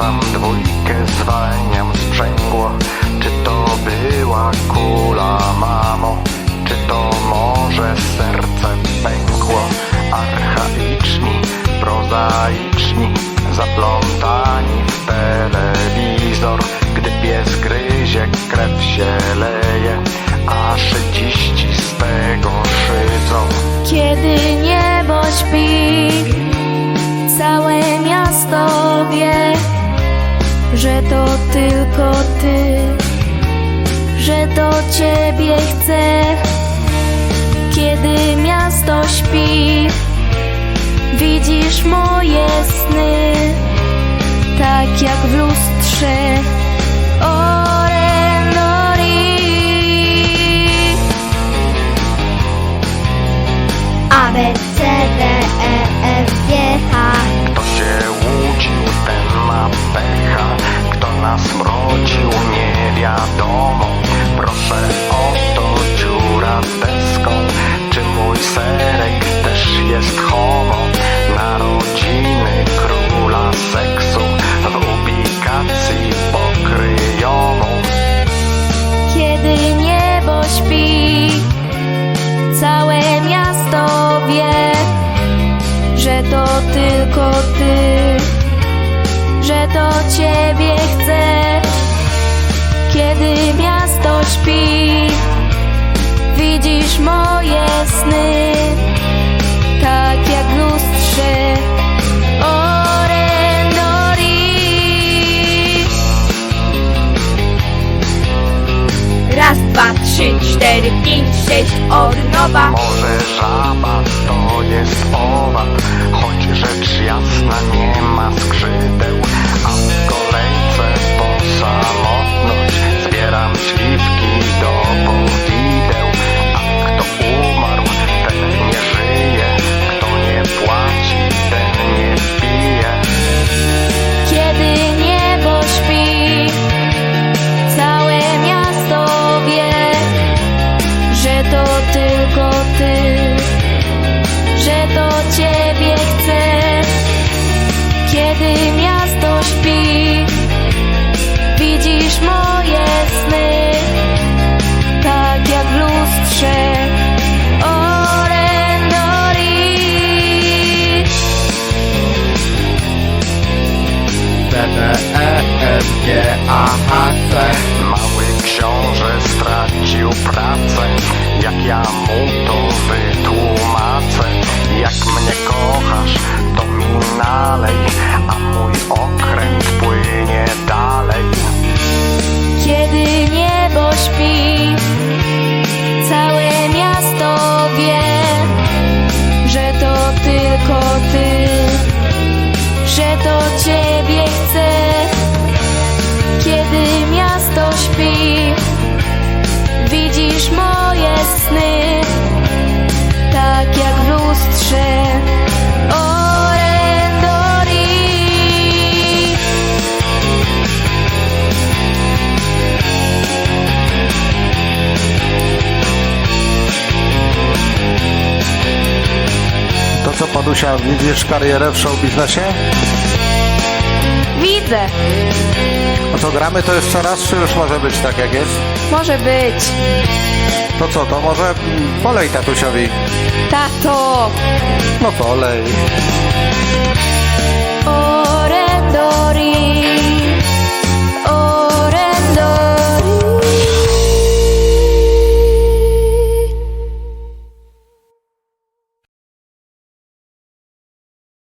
Dwójkę, zwalniam sprzęgło Czy to była kula, mamo? Czy to może serce pękło? Archaiczni, prozaiczni Zaplątani w telewizor Gdy pies gryzie, krew się leje A szydziści z tego szydzą Kiedy niebo śpi, to tylko ty, że do ciebie chcę. Kiedy miasto śpi, widzisz moje sny, tak jak w lustrze. Że to tylko ty, że do ciebie chcę. Kiedy miasto śpi, widzisz moje sny, tak jak w lustrze. Raz, dwa, trzy, cztery, pięć, sześć, od nowa. Może żaba to jest owad tylko ty, że do ciebie pracę Jak ja mu to wytłumaczę Jak mnie kochasz, co, Padusia, widzisz karierę w show biznesie? Widzę, A co, gramy to jeszcze raz, czy już może być tak jak jest? może być. To co, to może polej tatusiowi? Tato, No polej.